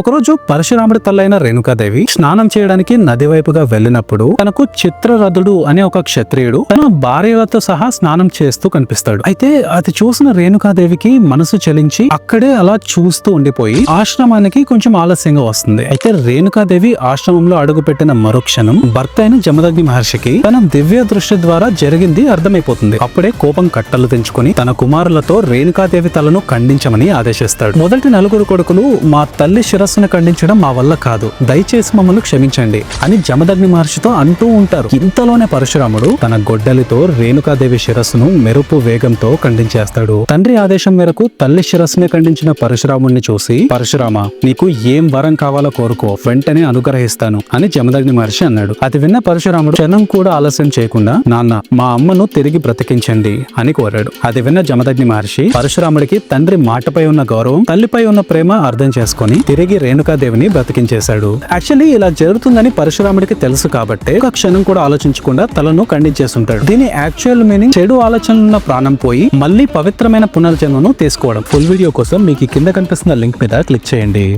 ఒకరోజు పరశురాముడి తల్లైన రేణుకాదేవి స్నానం చేయడానికి నది వైపుగా వెళ్ళినప్పుడు తనకు చిత్రరథుడు అనే ఒక క్షత్రియుడు తన భార్యలతో సహా స్నానం చేస్తూ కనిపిస్తాడు. అయితే అది చూసిన రేణుకాదేవికి మనసు చలించి అక్కడే అలా చూస్తూ ఉండిపోయి ఆశ్రమానికి కొంచెం ఆలస్యంగా వస్తుంది. అయితే రేణుకాదేవి ఆశ్రమంలో అడుగుపెట్టిన మరుక్షణం భర్త అయిన జమదగ్ని మహర్షికి తన దివ్య దృష్టి ద్వారా జరిగింది అర్థమైపోతుంది. అప్పుడే కోపం కట్టలు తెంచుకొని తన కుమారులతో రేణుకాదేవి తలను ఖండించమని ఆదేశిస్తాడు. మొదటి నలుగురు కొడుకులు మా తల్లి తపస్సును ఖండించడం మా వల్ల కాదు. దయచేసి మమ్మల్ని క్షమించండి అని జమదగ్ని మహర్షితో అంటూ ఉంటారు. ఇంతలోనే పరశురాముడు తన గొడ్డలితో రేణుకాదేవి శిరస్సును మెరుపు వేగంతో ఖండించేస్తాడు. తండ్రి ఆదేశం మేరకు తల్లి శిరస్సుని ఖండించిన పరశురాముడిని చూసి పరశురామ నీకు ఏం వరం కావాలో కోరుకో వెంటనే అనుగ్రహిస్తాను అని జమదగ్ని మహర్షి అన్నాడు. అది విన్న పరశురాముడు క్షణం కూడా ఆలస్యం చేయకుండా నాన్న మా అమ్మను తిరిగి బ్రతికించండి అని కోరాడు. అది విన్న జమదగ్ని మహర్షి పరశురాముడికి తండ్రి మాటపై ఉన్న గౌరవం తల్లిపై ఉన్న ప్రేమ అర్థం చేసుకొని తిరిగి రేణుకాదేవిని బ్రతికించేశాడు. యాక్చువల్లీ ఇలా జరుగుతుందని పరశురాముడికి తెలుసు కాబట్టి ఒక క్షణం కూడా ఆలోచించకుండా తలను ఖండించేస్తుంటాడు దీని యాక్చువల్ మీనింగ్ చెడు ఆలోచనలున్న ప్రాణం పోయి మళ్ళీ పవిత్రమైన పునర్జన్మను తీసుకోవడం. ఫుల్ వీడియో కోసం మీకు కింద కనిపిస్తున్న లింక్ మీద క్లిక్ చేయండి.